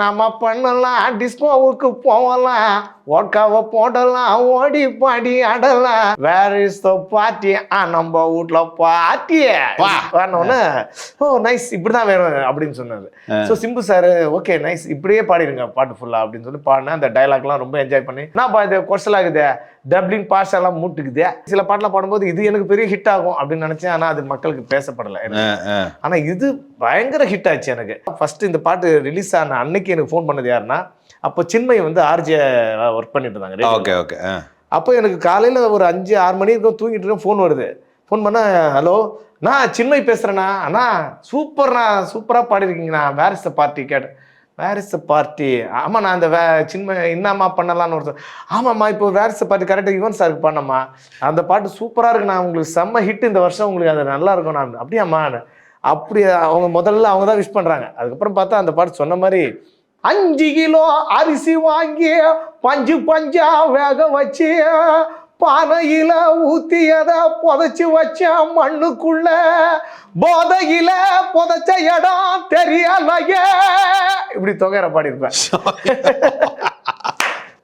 நம்ம பண்ணலாம் டிஸ்கோவுக்கு போகலாம். ஓட்காவை போடலாம் ஓடி பாடி ஆடலாம் வேர் இஸ் த பார்ட்டி ஆ நம்ம வீட்ல பார்ட்டி வா. வரணும்னு. ஓ நைஸ் இப்படிதான் வேணும் அப்படின்னு சொன்னாரு. So Simbu sir okay nice இப்படியே பாடிடுங்க பாட்டு ஃபுல்லா அப்படின்னு சொல்லி பாடினேன். அந்த டைலாக்லாம் ரொம்ப என்ஜாய் பண்ணி. நான் பா இது கொஸ்டல் ஆகுது? டப்ளிங் பாஷ் எல்லாம் மூட்டுக்குது? சில பாட்டெல்லாம் பாடும்போது இது எனக்கு பெரிய ஹிட் ஆகும் அப்படின்னு நினைச்சேன். ஆனா அது மக்களுக்கு பேசப்படலை. எனக்கு. ஆனா இது பயங்கர ஹிட் ஆச்சு எனக்கு. ஃபர்ஸ்ட் இந்த பாட்டு ரிலீஸ் ஆன அன்னைக்கு எனக்கு ஃபோன் பண்ணது யாருன்னா அப்போ சின்மை வந்து ஆர்ஜே ஒர்க் பண்ணிட்டு இருந்தாங்க. ஓகே ஓகே அப்போ எனக்கு காலையில் ஒரு அஞ்சு ஆறு மணி இருக்கும் தூங்கிட்டு இருக்கேன் ஃபோன் வருது. ஃபோன் பண்ணா ஹலோ நான் சின்மை பேசுகிறேண்ணா அண்ணா சூப்பர்ண்ணா சூப்பராக பாடிருக்கீங்கண்ணா. வேர் இஸ் த பார்ட்டி கேட்டேன். வேர் இஸ் த பார்ட்டி ஆமாம் நான் அந்த வே சின்மை என்னம்மா பண்ணலாம்னு ஒருத்தர் ஆமாம்மா இப்போ வேர் இஸ் த பார்ட்டி கரெக்டாக யுவன் சாருக்கு பண்ணம்மா. அந்த பாட்டு சூப்பராக இருக்குண்ணா. உங்களுக்கு செம்ம ஹிட் இந்த வருஷம். உங்களுக்கு அது நல்லா இருக்கும் நான் அப்படியாம்மா. அப்படி அவங்க முதல்ல அவங்க தான் விஷ் பண்ணுறாங்க அதுக்கப்புறம் பார்த்தா அந்த பாட்டு சொன்ன மாதிரி அஞ்சு கிலோ அரிசி வாங்கி பஞ்சு பஞ்சா வேக வச்சு பானையில ஊத்தியத புதைச்சு வச்ச மண்ணுக்குள்ள போதையில புதைச்ச இடம் தெரியலையே. இப்படி தொகையற பாடியிருப்பேன்.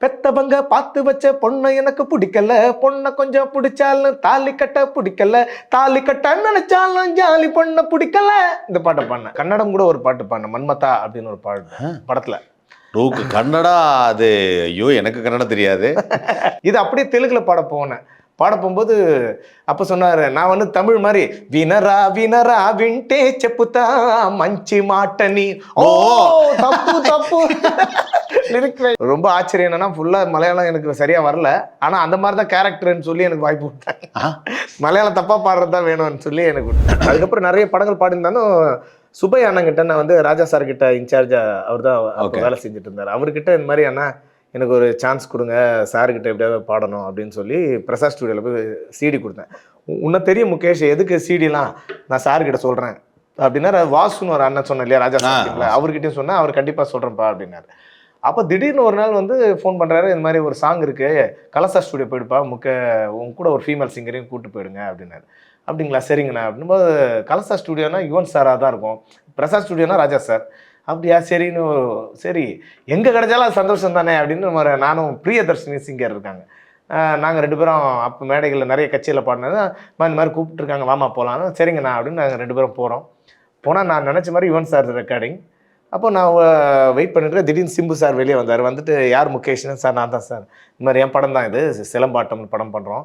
பெத்தவங்க பார்த்து வச்ச பொண்ணை எனக்கு பிடிக்கல. பொண்ணை கொஞ்சம் பிடிச்சாலும் தாலி கட்ட பிடிக்கல. தாலி கட்ட நினைச்சாலும் ஜாலி பொண்ணை பிடிக்கல. இந்த பாட்டை பாடினேன். கன்னடம் கூட ஒரு பாட்டு பாடினேன். மன்மதா அப்படின்னு ஒரு பாட்டு படத்துல. ரூக்கு கன்னடா அது ஐயோ எனக்கு கன்னடம் தெரியாது. இது அப்படியே தெலுங்குல பாட போனேன். பாட போகும்போது அப்ப சொன்னாரு நான் வந்து தமிழ் மாதிரி வினரா வினரா விண்டே செப்புத்தா மஞ்சி மாட்டனி ஓ தப்பு தப்பு. ரொம்ப ஆச்சரியம் என்னன்னா ஃபுல்லா மலையாளம் எனக்கு சரியா வரல ஆனா அந்த மாதிரி தான் கேரக்டர்னு சொல்லி எனக்கு வாய்ப்பு ஆ? மலையாளம் தப்பா பாடுறது தான் வேணும்னு சொல்லி எனக்கு. அதுக்கப்புறம் நிறைய படங்கள் பாடியிருந்தாலும் சுபை அண்ணங்கிட்ட நான் வந்து ராஜா சார் கிட்ட இன்சார்ஜா அவர் தான். வேலை செஞ்சுட்டு இருந்தார் அவர்கிட்ட இந்த மாதிரி அண்ணா எனக்கு ஒரு சான்ஸ் கொடுங்க சார்கிட்ட எப்படியாவது பாடணும் அப்படின்னு சொல்லி பிரசாத் ஸ்டுடியோவில் போய் சிடி கொடுத்தேன். உன்னை தெரியும் முகேஷ் எதுக்கு சிடிலாம் நான் சார்கிட்ட சொல்கிறேன் அப்படின்னா வாசுன்னு ஒரு அண்ணன் சொன்னேன் இல்லையா ராஜா அவர்கிட்டயும் சொன்னேன் அவர் கண்டிப்பாக சொல்கிறேன்ப்பா அப்படின்னாரு. அப்போ திடீர்னு ஒரு நாள் வந்து ஃபோன் பண்ணுறாரு இந்த மாதிரி ஒரு சாங் இருக்கு. கலசா ஸ்டுடியோ போயிடுப்பா. முக்க உங்க கூட ஒரு ஃபீமேல் சிங்கரையும் கூப்பிட்டு போயிடுங்க அப்படின்னாரு. அப்படிங்களா சரிங்கண்ணா. அப்படின்போது கலசா ஸ்டுடியோனா யுவன் சாராக தான் இருக்கும். பிரசாத் ஸ்டுடியோனா ராஜா சார் அப்படியா? சரின்னு சரி எங்கே கிடைச்சாலும் அது சந்தோஷம் தானே அப்படின்னு நானும் பிரியதர்ஷினி சிங்கர் இருக்காங்க. நாங்கள் ரெண்டு பேரும் அப்போ மேடைகளில் நிறைய கட்சியில் பாடினது இந்த மாதிரி கூப்பிட்டுருக்காங்க வாமா போகலான்னு சரிங்கண்ணா அப்படின்னு நாங்கள் ரெண்டு பேரும் போகிறோம் போனால் நான் நினச்ச மாதிரி யுவன் சார் ரெக்கார்டிங் அப்போ நான் வெயிட் பண்ணிட்டு திடீர்னு சிம்பு சார் வெளியே வந்தார். வந்துட்டு யார் முகேஷ்னு சார் நான் தான் சார். இந்த மாதிரி என் படம் தான் இது? சிலம்பாட்டம் படம் பண்ணுறோம்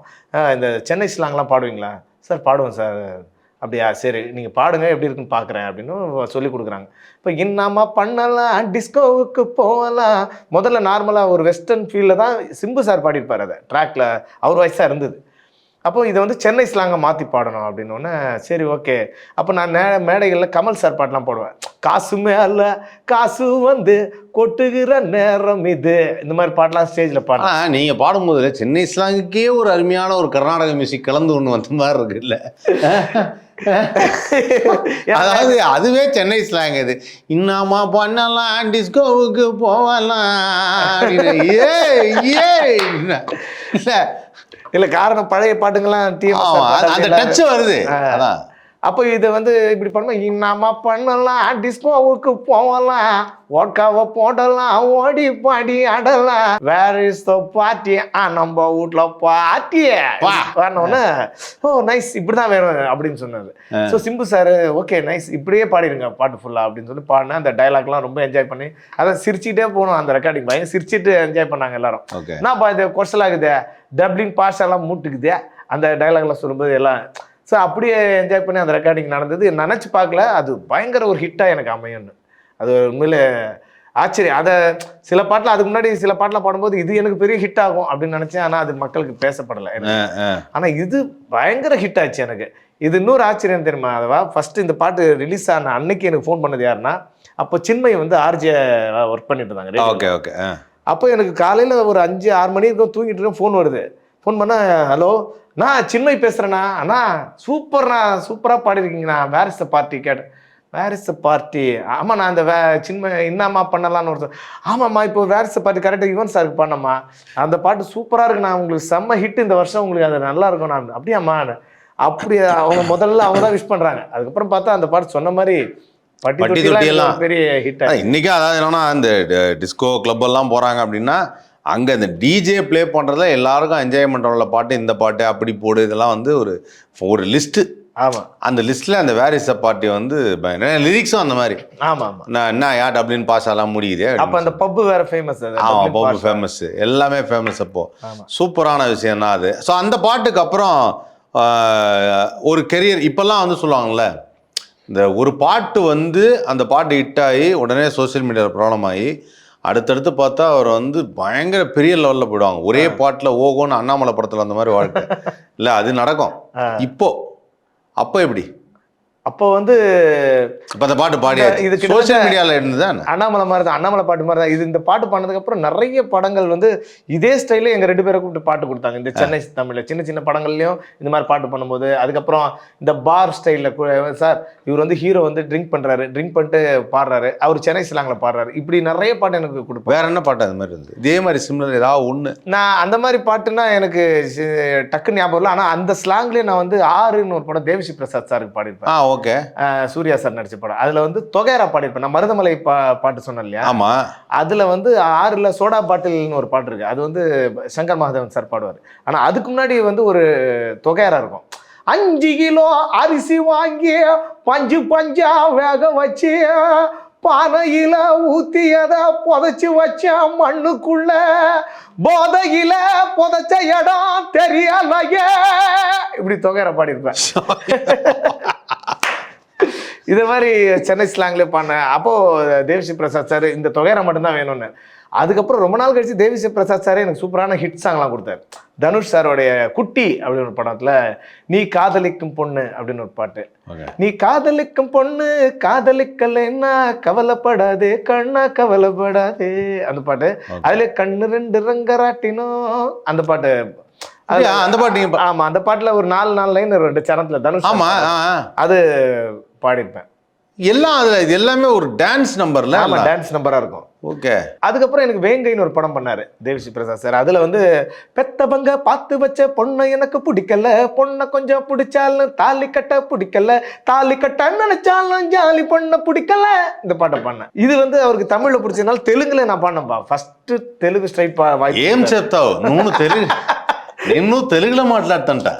இந்த சென்னை ஸ்லாங்லாம் பாடுவீங்களா? சார் பாடுவோம் சார். அப்படியா? சரி நீங்கள் பாடுங்க எப்படி இருக்குன்னு பார்க்குறேன் அப்படின்னு சொல்லி கொடுக்குறாங்க. இப்போ என்னம்மா பண்ணலாம் டிஸ்கோவுக்கு போகலாம். முதல்ல நார்மலாக ஒரு வெஸ்டர்ன் ஃபீல்டில் தான் சிம்பு சார் பாடியிருப்பார் அதை ட்ராக்ல அவர் வயசாக இருந்தது. அப்போ இதை வந்து சென்னை ஸ்லாங்கை மாற்றி பாடணும் அப்படின்னோடனே சரி ஓகே அப்போ நான் நே மேடைகளில் கமல் சார் பாட்டெலாம் பாடுவேன். காசுமே அல்ல காசு வந்து கொட்டுகிற நேரம் இது. இந்த மாதிரி பாட்டெலாம் ஸ்டேஜில் பாடுவேன். ஆனா நீங்க பாடும்போது சென்னை ஸ்லாங்குக்கே ஒரு அருமையான ஒரு கர்நாடக மியூசிக் கலந்து ஒண்ணு வந்த மாதிரி இருக்கு இல்ல? அதாவது அதுவே சென்னை ஸ்லாங் இது. இன்னாமா பண்ணலாம் டிஸ்கோவுக்கு போகலாம். ஏய், ஏய். இல்ல. இல்லை காரணம் பழைய அது- அந்த டச் வருது. அதான். அப்போ இது வந்து இப்படி பண்ணுவோம் இன்னாமா பண்ணலாம் டிஸ்கோவுக்கு போகலாம் ஓட்காவை போடலாம் ஓடி பாடி ஆடலாம். வேர் இஸ் த பார்ட்டி ஆ நம்ம வீட்ல பார்ட்டி வா. வரணும்னு ஓ நைஸ் இப்படிதான் வேணும் அப்படின்னு சொன்னாரு. So Simbu sir okay nice இப்படியே பாடிடுங்க பாட்டு ஃபுல்லா அப்படின்னு சொல்லி பாடினேன். அந்த டைலாக்லாம் ரொம்ப என்ஜாய் பண்ணி அதை சிரிச்சுட்டே போகணும் அந்த ரெக்கார்டிங் பையன் சிரிச்சிட்டு என்ஜாய் பண்ணாங்க எல்லாரும். என்னப்பா இது கொஸ்டல் ஆகுது டப்ளிங் பாஷ் எல்லாம் மூட்டுக்குது? அந்த டைலாக்லாம் சொல்லும்போது எல்லாம் ஸோ அப்படியே என்ஜாய் பண்ணி அந்த ரெக்கார்டிங் நடந்தது. நினச்சி பார்க்கல. அது பயங்கர ஒரு ஹிட்டாக எனக்கு அமையும்னு. அது உண்மையில ஆச்சரியம். அதை சில பாட்டில் அதுக்கு முன்னாடி சில பாட்டில் பாடும்போது இது எனக்கு பெரிய ஹிட் ஆகும் அப்படின்னு நினச்சேன். ஆனால் அது மக்களுக்கு பேசப்படலை. ஆனால் இது பயங்கர ஹிட் ஆச்சு எனக்கு. இது இன்னொரு ஆச்சரியம் தெரியுமா அதுவா? ஃபர்ஸ்ட் இந்த பாட்டு ரிலீஸ் ஆன அன்னைக்கு எனக்கு ஃபோன் பண்ணது யாருன்னா அப்போ சின்மை வந்து ஆர்ஜே ஒர்க் பண்ணிட்டு இருந்தாங்க. ஓகே ஓகே அப்போ எனக்கு காலையில் ஒரு அஞ்சு ஆறு மணி இருக்கும் தூங்கிட்டு இருக்கேன் ஃபோன் வருது. ஃபோன் பண்ணா ஹலோ நான் சின்மை பேசுகிறேண்ணா அண்ணா சூப்பர்ண்ணா சூப்பராக பாடிருக்கீங்கண்ணா. வேர் இஸ் த பார்ட்டி கேட்டேன். வேர் இஸ் த பார்ட்டி நான் அந்த வே சின்மை என்னம்மா பண்ணலாம்னு ஒருத்தர் ஆமாம்மா இப்போ வேர் இஸ் த பார்ட்டி கரெக்டாக யுவன் சாருக்கு பண்ணம்மா அந்த பாட்டு சூப்பராக இருக்குண்ணா. உங்களுக்கு செம்ம ஹிட் இந்த வருஷம். உங்களுக்கு அது நல்லா இருக்கும் நான் அப்படியாம்மா. அப்படி அவங்க முதல்ல அவங்க தான் விஷ் பண்ணுறாங்க அதுக்கப்புறம் பார்த்தா அந்த பாட்டு சொன்ன மாதிரி பட்டி தொட்டிலாம். ஒரு பெரிய ஹிட் இன்னைக்கு அதாவது என்னன்னா இந்த டிஸ்கோ கிளப் எல்லாம் போறாங்க அப்படின்னா அங்க இந்த டிஜே ப்ளே பண்றதுல எல்லாருக்கும் என்ஜாய்மெண்ட் உள்ள பாட்டு இந்த பாட்டு அப்படி போடு இதெல்லாம் வந்து ஒரு ஒரு லிஸ்ட் ஆமா. அந்த லிஸ்ட்ல அந்த வேரிச பாட்டி வந்து லிரிக்ஸும் அந்த மாதிரி. ஆமா ஆமா நான் என்ன யா டப்ளின் பாஸ் எல்லாம் முடியுது அப்ப அந்த பப்பு வேற ஃபேமஸ் அது. ஆமா Dublin பப்பு. ஃபேமஸ் எல்லாமே ஃபேமஸ் அப்போ. ஆமா. சூப்பரான விஷயம் தான் அது. ஸோ அந்த பாட்டுக்கு அப்புறம் ஒரு கெரியர் இப்பெல்லாம் வந்து சொல்லுவாங்கல்ல இந்த ஒரு பாட்டு வந்து அந்த பாட்டு ஹிட் ஆகி உடனே சோஷியல் மீடியாவில் ப்ராப்ளம் ஆகி அடுத்தடுத்து பார்த்தா அவர் வந்து பயங்கர பெரிய லெவலில் போயிடுவாங்க. ஒரே பாட்டில் ஓகோன்னு அண்ணாமலை படத்தில் அந்த மாதிரி வாழ்க்கை. இல்லை அது நடக்கும். இப்போ அப்போ எப்படி? அப்போ வந்து இப்போ அந்த பாட்டு இது பாடியாச்சு கிட்டத்தட்ட- சோஷியல் மீடியாவில் இருந்துதான் அண்ணாமலை மாதிரி தான் அண்ணாமலை பாட்டு மாதிரி தான். இது இந்த பாட்டு பண்ணதுக்கு அப்புறம் நிறைய படங்கள் வந்து இதே ஸ்டைல்ல எங்க ரெண்டு பேரை கூப்பிட்டு பாட்டு கொடுத்தாங்க. இந்த சென்னை தமிழ்ல சின்ன சின்ன படங்கள்லயும் இந்த மாதிரி பாட்டு பண்ணும்போது அதுக்கப்புறம் இந்த பார் ஸ்டைல்ல சார் இவர் வந்து ஹீரோ வந்து ட்ரிங்க் பண்றாரு ட்ரிங்க் பண்ணிட்டு பாடுறாரு. அவர் சென்னை ஸ்லாங்ல பாடுறாரு. இப்படி நிறைய பாட்டு எனக்கு கொடுப்பாரு. வேற என்ன பாட்டு அது மாதிரி இருந்தது? இதே மாதிரி சிம்லர் ஏதாவது ஒன்று நான் அந்த மாதிரி பாட்டுன்னா எனக்கு டக்குன்னு ஞாபகம் இல்லை. ஆனா அந்த ஸ்லாங்லயே நான் வந்து ஆறுன்னு ஒரு படம் தேவிஸ்ரீ பிரசாத் சாருக்கு பாடியிருப்பேன். ஓகே. சூர்யா சார் நடிச்ச படம். அதுல வந்து தொகைரா பாடியிருப்பேன். நான் மருதமலை பா பாட்டு சொன்னேன் இல்லையா? ஆமா. அதுல வந்து ஆறுல சோடா பாட்டில்னு ஒரு பாட்டு இருக்கு. அது வந்து சங்கர் மகாதேவன் சார் பாடுவார். ஆனா அதுக்கு முன்னாடி வந்து ஒரு தொகையாரா இருக்கும். அஞ்சு கிலோ அரிசி வாங்கி பஞ்சு பஞ்சா வேக வச்சு பானையில ஊத்தியத புதைச்சு வச்ச மண்ணுக்குள்ள போதையில புதைச்ச இடம் தெரியலையே இப்படி தொகையற பாடியிருப்பேன். இது மாதிரி சென்னை ஸ்லாங்ல பண்ணேன் அப்போ தேவிஸ்ரீ பிரசாத் சார் இந்த தொகையரை மட்டும்தான் வேணும்னு. அதுக்கப்புறம் ரொம்ப நாள் கழிச்சு தேவிஸ்ரீ பிரசாத் சாரே எனக்கு சூப்பரான ஹிட் சாங்லாம் கொடுத்தாரு. தனுஷ் சாரோடைய குட்டி அப்படின்னு ஒரு படத்துல நீ காதலிக்கும் பொண்ணு அப்படின்னு ஒரு பாட்டு. நீ காதலிக்கும் பொண்ணு காதலிக்கலைன்னா கவலைப்படாதே கண்ணா கவலைப்படாதே அந்த பாட்டு. அதுல கண்ணு ரெண்டு ரங்கராட்டினோம் அந்த பாட்டு? அந்த பாட்டு ஆமா அந்த பாட்டுல ஒரு நாலு நாலு லைன் ரெண்டு சரணத்துல தனுஷ் ஆமா. அது பாடியிருப்பேன் எல்லாம் அதுல இது எல்லாமே ஒரு டான்ஸ் நம்பர்ல ஆமா டான்ஸ் நம்பரா இருக்கும் ஓகே அதுக்கப்புறம் எனக்கு வேங்கைன்னு ஒரு படம் பண்ணாரு தேவிஸ்ரீ பிரசாத் சார் அதுல வந்து பெத்தவங்க பார்த்து வச்ச பொண்ணை எனக்கு பிடிக்கல பொண்ணை கொஞ்சம் பிடிச்சாலும் தாலி கட்ட பிடிக்கல தாலி கட்ட நினைச்சாலும் ஜாலி பொண்ணை பிடிக்கல இந்த பாட்டை பண்ணேன் இது வந்து அவருக்கு தமிழ்ல பிடிச்சதுனால தெலுங்குல நான் பண்ணேன்பா ஃபர்ஸ்ட் தெலுங்கு ஸ்ட்ரைட் ఏం చెప్తావు నువ్వు తెలుగు నేను తెలుగులో మాట్లాడుతుంటా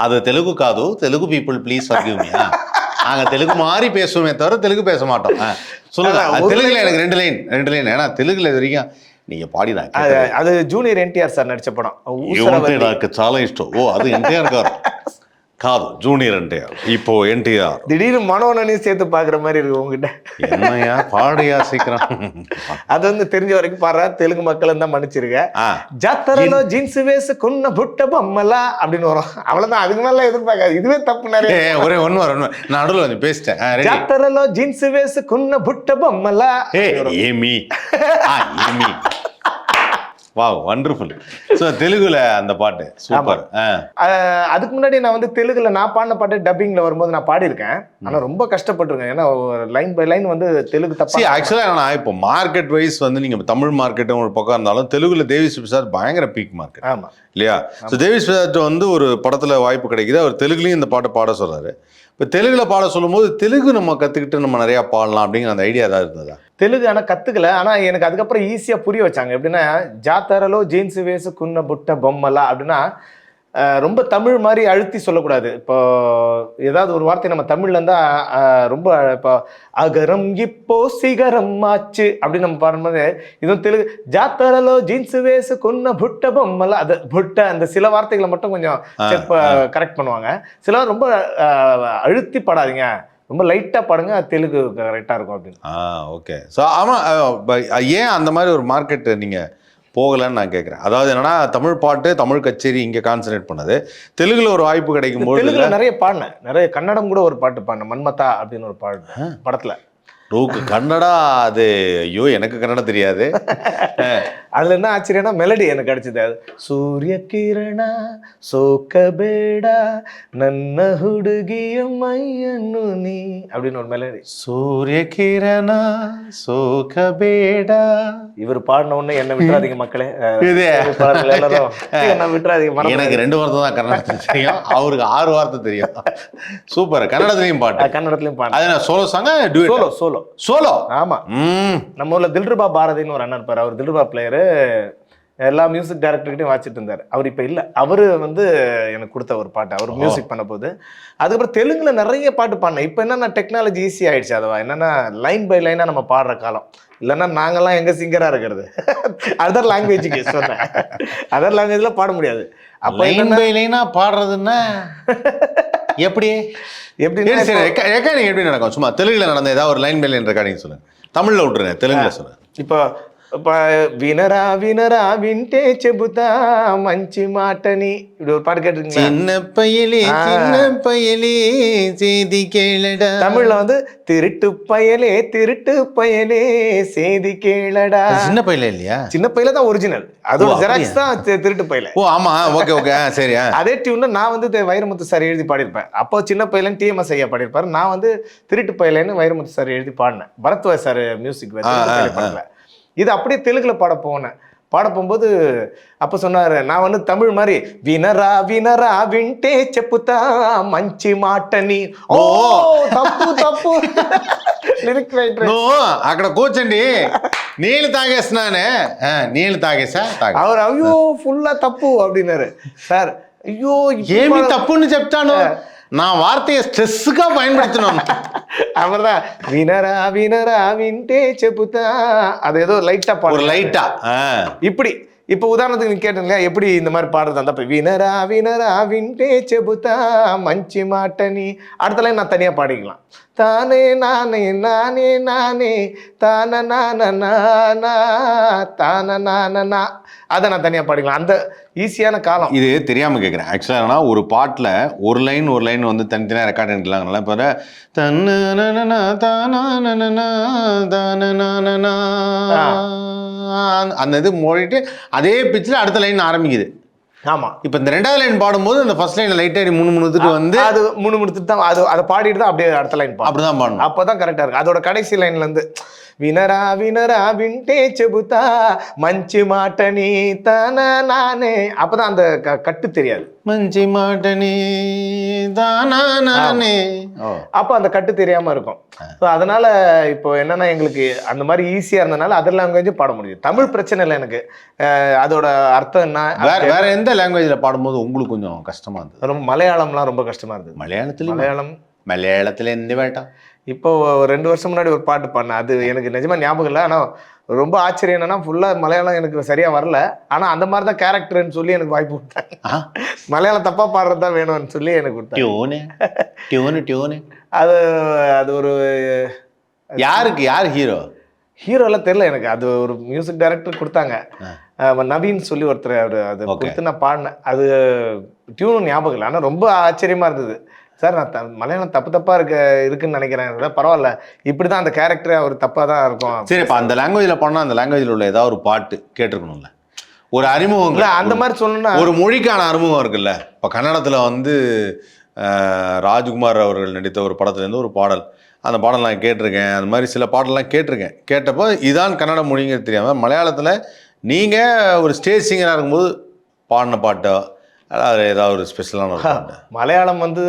அது தெலுங்கு காது Telugu people please forgive me நாங்கள் தெலுங்கு மாறி பேசுவோமே தவிர தெலுங்கு பேச மாட்டோம். சொல்லுங்க. தெலுங்குல எனக்கு ரெண்டு லைன் ரெண்டு லைன் ஏன்னா தெலுங்குல இது வரைக்கும் நீங்க பாடினா அது ஜூனியர் என்டிஆர் சார் நடிச்ச படம். எனக்கு சாலா இஷ்டம். ஓ அது என்டிஆர் கார். காது ஜூனியர் என்டிஆர் இப்போ என்டிஆர் திடீர்னு மனோனனையும் சேர்த்து பார்க்குற மாதிரி இருக்கு உங்ககிட்ட. பாடையா சீக்கிரம்? அது வந்து தெரிஞ்ச வரைக்கும் பாரு தெலுங்கு மக்கள் தான் மன்னிச்சிருக்கேன் ஜாத்தரலோ ஜீன்ஸ் வேஸ் குன்ன புட்ட பம்மலா அப்படின்னு வரும். அவ்வளோதான் அதுக்கு மேலே எதிர்பார்க்காது. இதுவே தப்பு நிறைய. ஒரே ஒன்று வரும் நான் நடுவில் வந்து பேசிட்டேன். ஜாத்தரலோ ஜீன்ஸ் வேஸ் குன்ன புட்ட பம்மலா ஏமி. ஏமி. வா வண்டர்ஃபுல் ஸோ தெலுங்குல அந்த பாட்டு. சூப்பர் அதுக்கு முன்னாடி நான் வந்து தெலுங்குல நான் பாடின பாட்டு டப்பிங்கில் வரும்போது நான் பாடியிருக்கேன். ஆனால் ரொம்ப கஷ்டப்பட்டிருக்கேன். ஏன்னா லைன் பை லைன் வந்து தெலுங்கு தப்பா ஆக்சுவலாக நான் இப்போ மார்க்கெட் வைஸ் வந்து நீங்கள் தமிழ் மார்க்கெட்டும் ஒரு பக்கம் இருந்தாலும் தெலுங்குல தேவி பிரசாத் பயங்கர பீக் மார்க்கெட் ஆமாம் இல்லையா? ஸோ தேவி பிரசாத் வந்து ஒரு படத்தில் வாய்ப்பு கிடைக்குது. அவர் தெலுங்குலையும் இந்த பாட்டை பாட சொல்கிறாரு இப்போ தெலுங்கில் பாட சொல்லும்போது தெலுங்கு நம்ம கற்றுக்கிட்டு நம்ம நிறையா பாடலாம் அப்படிங்கிற அந்த ஐடியா ஏதாவது இருந்ததா? தெலுங்கு ஆனால் கற்றுக்கல ஆனால் எனக்கு அதுக்கப்புறம் ஈஸியாக புரிய வச்சாங்க. எப்படின்னா ஜாத்தரலோ ஜீன்ஸ் குன்ன புட்ட பொம்மலா அப்படின்னா ரொம்ப தமிழ் மாதிரி அழுத்தி சொல்லக்கூடாது. இப்போ ஏதாவது ஒரு வார்த்தை நம்ம தமிழ்ல இருந்தா ரொம்ப இப்போ அகரம் இப்போ சிகரம் ஆச்சு அப்படின்னு நம்ம பாடும்போது இதுவும் தெலுங்கு ஜாத்தரலோ ஜீன்ஸ் வேசுக்குன்ன புட்ட பொம்மலா அது புட்ட அந்த சில வார்த்தைகளை மட்டும் கொஞ்சம் கரெக்ட் பண்ணுவாங்க. சில ரொம்ப அழுத்தி பாடாதீங்க. ரொம்ப லைட்டா பாடுங்க அது தெலுங்கு கரெக்டா இருக்கும் அப்படின்னு. ஆ ஓகே ஸோ ஆமாம் ஏன் அந்த மாதிரி ஒரு மார்க்கெட் நீங்கள் போகலன்னு நான் கேட்குறேன் அதாவது என்னன்னா தமிழ் பாட்டு தமிழ் கச்சேரி இங்கே கான்சன்ட்ரேட் பண்ணது. தெலுங்குல ஒரு வாய்ப்பு கிடைக்கும் போது தெலுங்குல நிறைய பாடினேன். நிறைய கன்னடம் கூட ஒரு பாட்டு பாடினேன். மன்மதா அப்படின்னு ஒரு பாட்டு படத்துல. ரூக்கு கன்னடா அது ஐயோ எனக்கு கன்னடா தெரியாது. அதுல என்ன ஆச்சரியம்னா மெலடி எனக்கு கிடைச்சது. அது சூரிய கிரணா சோக்க பேடா நன்ன ஹுடுகிய மையன்னு நீ அப்படின்னு ஒரு மெலடி சூரிய கிரணா சோக்க பேடா இவர் பாடின உடனே என்ன விட்டுறாதீங்க மக்களே. என்ன விட்டுறாதீங்க எனக்கு ரெண்டு வார்த்தை தான் கன்னடத்தில் தெரியும். அவருக்கு ஆறு வார்த்தை தெரியும். சூப்பர். கன்னடத்துலயும் பாட்டு. கன்னடத்துலயும் பாட்டு. அது சோலோ சாங்க சோலோ சோலோ. சோலோ? ஆமாம் நம்ம ஊரில் தில்ருபா பாரதின்னு ஒரு அண்ணன் இருப்பார். அவர் தில்ருபா பிளேயரு எல்லா மியூசிக் டைரக்டர்கிட்டையும் வாசிட்டு இருந்தார். அவர் இப்போ இல்லை. அவரு வந்து எனக்கு கொடுத்த ஒரு பாட்டு. அவர் மியூசிக் பண்ண போது அதுக்கப்புறம் தெலுங்குல நிறைய பாட்டு பாடினேன். இப்போ என்னன்னா டெக்னாலஜி ஈஸி ஆயிடுச்சு அதுவா. என்னன்னா லைன் பை லைனா நம்ம பாடுற காலம். இல்லைன்னா நாங்கெல்லாம் எங்க சிங்கரா இருக்கிறது. அதர் லாங்குவேஜுக்கு சொன்னேன். அதர் லாங்குவேஜ்ல பாட முடியாது. அப்போ லைன் பை லைனா பாடுறதுன்னா எப்படி? எப்படின்னா சரி சரி. ரெக்க- ரெக்கார்டிங் எப்படி நடக்கும்? சும்மா தெலுங்குல நடந்த ஏதாவது ஒரு லைன் பை லைன் ரெக்கார்டிங் சொல்லுங்க. தமிழ்ல விட்டுருங்க. தெலுங்குல சொல்லுங்க. இப்போ இப்போ வினரா வினரா வின்டே చెబుతా మంచి మాటని இப்படி ஒரு பாட்டு கேட்டிருக்கீங்களா சின்ன பயலே சின்ன பயலே செய்தி கேளடா தமிழ்ல வந்து திருட்டு பயலே திருட்டு பயலே செய்தி கேளடா அது சின்ன பையல இல்லையா சின்ன பையல தான் ஒரிஜினல் அதோட ஓ, ஜெராக்ஸ் தான் தி- திருட்டு பையல ஓ ஆமா ஓகே ஓகே சரி ஆ. அதே டியூன்ல நான் வந்து தி- வைரமுத்து சார் எழுதி பாடியிருப்பேன் அப்போ சின்ன பையலன் டிஎம்எஸ் ஐயா பாடியிருப்பாரு நான் வந்து திருட்டு பையலன்னு வைரமுத்து சார் எழுதி பாடினேன் பரத்வாஜ் சார் மியூசிக் ஆ, ஆ, படல இது அப்படியே தெலுங்குல பாட போனேன் பாட போகும்போது அப்ப சொன்னாரு நான் வந்து தமிழ் மாதிரி வினரா வினரா வின்டே చెప్పుతా మంచి మాటని ఓ తప్పు తప్పు లిరిక్ రైటర్ నో అక్కడ కూర్చోండి నీళ్ళు తాగేస్తున్నానే ఆ, నీళ్ళు తాగేసా తాగే அவர் ஐயோ ஃபுல்லா தப்பு அப்படின்னாரு சார் ஐயோ இப்படி ఏమి பாட- తప్పుని చెప్తాను நான் வார்த்தையை ஸ்ட்ரெஸ்ஸுக்காக பயன்படுத்தணும் அவர் தான் வினரா வினரா வின் தேச்சபுத்தா அது ஏதோ லைட்டாக பாடு லைட்டா இப்படி இப்போ உதாரணத்துக்கு நீ கேட்டீங்களா எப்படி இந்த மாதிரி பாடுறது? அந்த வினரா வினரா வின்டே செபுதா மஞ்சி மாட்டனி அடுத்த நான் தனியாக பாடிக்கலாம். தானே நானே நானே நானே தான நான நானா தான நான நான் அதை நான் தனியாக பாடிக்கலாம். அந்த ஈஸியான காலம். இது தெரியாம கேட்குறேன் ஆக்சுவலாக என்னன்னா ஒரு பாட்டில் ஒரு லைன் ஒரு லைன் வந்து தனித்தனியாக ரெக்கார்ட் எடுக்கலாங்களா இப்போ தானா தான. அந்த இது மொழிட்டு அதே பிச்சில் அடுத்த லைன் ஆரம்பிக்குது. ஆமா. இப்போ இந்த ரெண்டாவது லைன் பாடும்போது இந்த ஃபர்ஸ்ட் லைன் லைட்டாக மூணு மூணுத்துட்டு வந்து அது மூணு முடித்துட்டு தான் அது அதை பாடிட்டு தான் அப்படியே அடுத்த லைன் பாடும் அப்படிதான் பாடணும். அப்பதான் கரெக்டா இருக்கு அதோட கடைசி லைன்ல இருந்து వినరా వినరా వింటే చెబుతా మంచి మాటని తన నానే அப்பதான் அந்த க- கட்டு தெரியாது మంచి మాటని దానా నానే ఓ அப்போ அந்த கட்டு தெரியாம இருக்கும் ஸோ அதனால இப்போ என்னன்னா எங்களுக்கு அந்த மாதிரி ஈஸியா இருந்தனால அதர் லாங்குவேஜும் பாட முடியும் தமிழ் பிரச்சனை இல்லை எனக்கு அஹ் அதோட அர்த்தம் என்ன வேற வேற எந்த லாங்குவேஜில் பாடும்போது உங்களுக்கு கொஞ்சம் கஷ்டமா இருந்தது ரொம்ப மலையாளம்லாம் ரொம்ப கஷ்டமா இருந்தது மலையாளத்துலையும் மலையாளம் மலையாளத்தில் எந்த வேட்டாம் இப்போ ரெண்டு வருஷம் முன்னாடி ஒரு பாட்டு பாடினேன். அது எனக்கு நிஜமா ஞாபகம் இல்லை. ஆனால் ரொம்ப ஆச்சரியம் என்னன்னா ஃபுல்லாக மலையாளம் எனக்கு சரியா வரல. ஆனால் அந்த மாதிரி தான் கேரக்டர்னு சொல்லி எனக்கு வாய்ப்பு கொடுத்தாங்க. மலையாளம் தப்பா பாடுறது தான் வேணும்னு சொல்லி எனக்கு கொடுத்தாங்க. Tune tune tune. அது அது ஒரு யாருக்கு யார் ஹீரோ ஹீரோலாம் தெரியல எனக்கு. அது ஒரு மியூசிக் டைரக்டர் கொடுத்தாங்க. நவீன் சொல்லி ஒருத்தர் அவர் அது. கொடுத்து நான் பாடினேன். அது டியூன் ஞாபகம் இல்லை. ஆனால் ரொம்ப ஆச்சரியமா இருந்தது. சார் நான் த மலையாளம் தப்பு தப்பா இருக்க இருக்குன்னு நினைக்கிறேன். அதான் பரவாயில்ல. இப்படி தான் அந்த கேரக்டர் அவர் தப்பா தான் இருக்கும். சரி இப்போ அந்த லாங்குவேஜில் பண்ணால் அந்த லாங்குவேஜில் உள்ள ஏதாவது ஒரு பாட்டு கேட்டிருக்கணும்ல. ஒரு அறிமுகம் இல்ல அந்த மாதிரி சொல்லணும்னா ஒரு மொழிக்கான அறிமுகம் இருக்குல்ல. இப்போ கன்னடத்தில் வந்து ராஜ்குமார் அவர்கள் நடித்த ஒரு படத்துலேருந்து ஒரு பாடல். அந்த பாடல் நான் கேட்டிருக்கேன். அந்த மாதிரி சில பாடல்லாம் கேட்டிருக்கேன். கேட்டப்போ இதான் கன்னட மொழிங்கிறது தெரியாமல் மலையாளத்தில் நீங்கள் ஒரு ஸ்டேஜ் சிங்கராக இருக்கும்போது பாடின பாட்டோ அதாவது ஏதாவது ஒரு ஸ்பெஷலான ஒரு பாட்டு. மலையாளம் வந்து